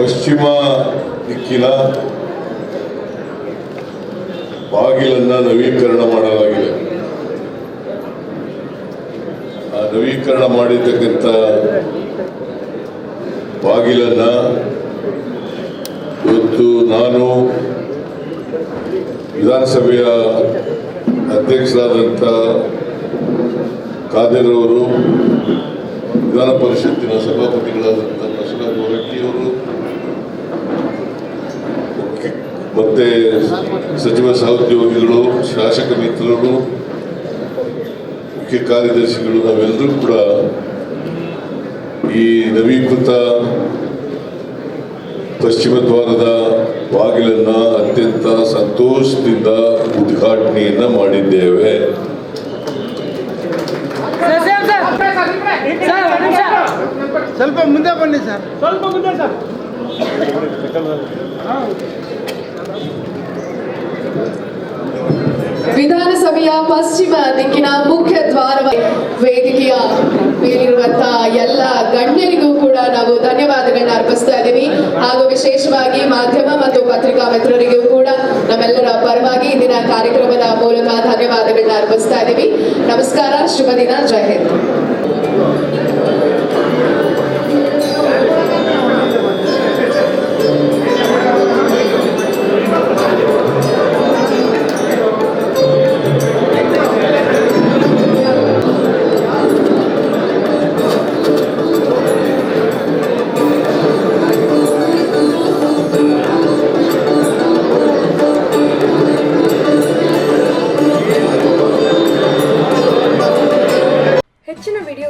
ಪಶ್ಚಿಮ ದಿಕ್ಕಿನ ಬಾಗಿಲನ್ನು ನವೀಕರಣ ಮಾಡಲಾಗಿದೆ. ಆ ನವೀಕರಣ ಮಾಡಿರ್ತಕ್ಕಂಥ ಬಾಗಿಲನ್ನು ಇವತ್ತು ನಾನು ವಿಧಾನಸಭೆಯ ಅಧ್ಯಕ್ಷರಾದಂಥ ಖಾದರ್ ಅವರು, ವಿಧಾನ ಪರಿಷತ್ತಿನ ಸಭಾಪತಿಗಳಾದಂಥ ಬಸವರಾಜ ಹೊರಟ್ಟಿಯವರು ಮತ್ತೆ ಸಚಿವ ಸಹೋದ್ಯೋಗಿಗಳು ಶಾಸಕ ಮಿತ್ರರು ಮುಖ್ಯ ಕಾರ್ಯದರ್ಶಿಗಳು ನಾವೆಲ್ಲರೂ ಕೂಡ ಈ ನವೀಕೃತ ಪಶ್ಚಿಮ ದ್ವಾರದ ಬಾಗಿಲನ್ನು ಅತ್ಯಂತ ಸಂತೋಷದಿಂದ ಉದ್ಘಾಟನೆಯನ್ನ ಮಾಡಿದ್ದೇವೆ. ಸ್ವಲ್ಪ ಮುಂದೆ ಬನ್ನಿ ಸರ್. ಸ್ವಲ್ಪ ಮುಂದೆ ಸರ್. ವಿಧಾನಸಭೆಯ ಪಶ್ಚಿಮ ದಿಕ್ಕಿನ ಮುಖ್ಯ ದ್ವಾರ ವೇದಿಕೆಯ ಮೇಲಿರುವಂತಹ ಎಲ್ಲ ಗಣ್ಯರಿಗೂ ಕೂಡ ನಾವು ಧನ್ಯವಾದಗಳನ್ನ ಅರ್ಪಿಸ್ತಾ ಇದ್ದೀವಿ. ಹಾಗೂ ವಿಶೇಷವಾಗಿ ಮಾಧ್ಯಮ ಮತ್ತು ಪತ್ರಿಕಾ ಮಿತ್ರರಿಗೂ ಕೂಡ ನಮ್ಮೆಲ್ಲರ ಪರವಾಗಿ ಇಂದಿನ ಕಾರ್ಯಕ್ರಮದ ಮೂಲಕ ಧನ್ಯವಾದಗಳನ್ನ ಅರ್ಪಿಸ್ತಾ ಇದ್ದೀವಿ. ನಮಸ್ಕಾರ, ಶುಭ ದಿನ ಜಯ ಹಿಂದ್.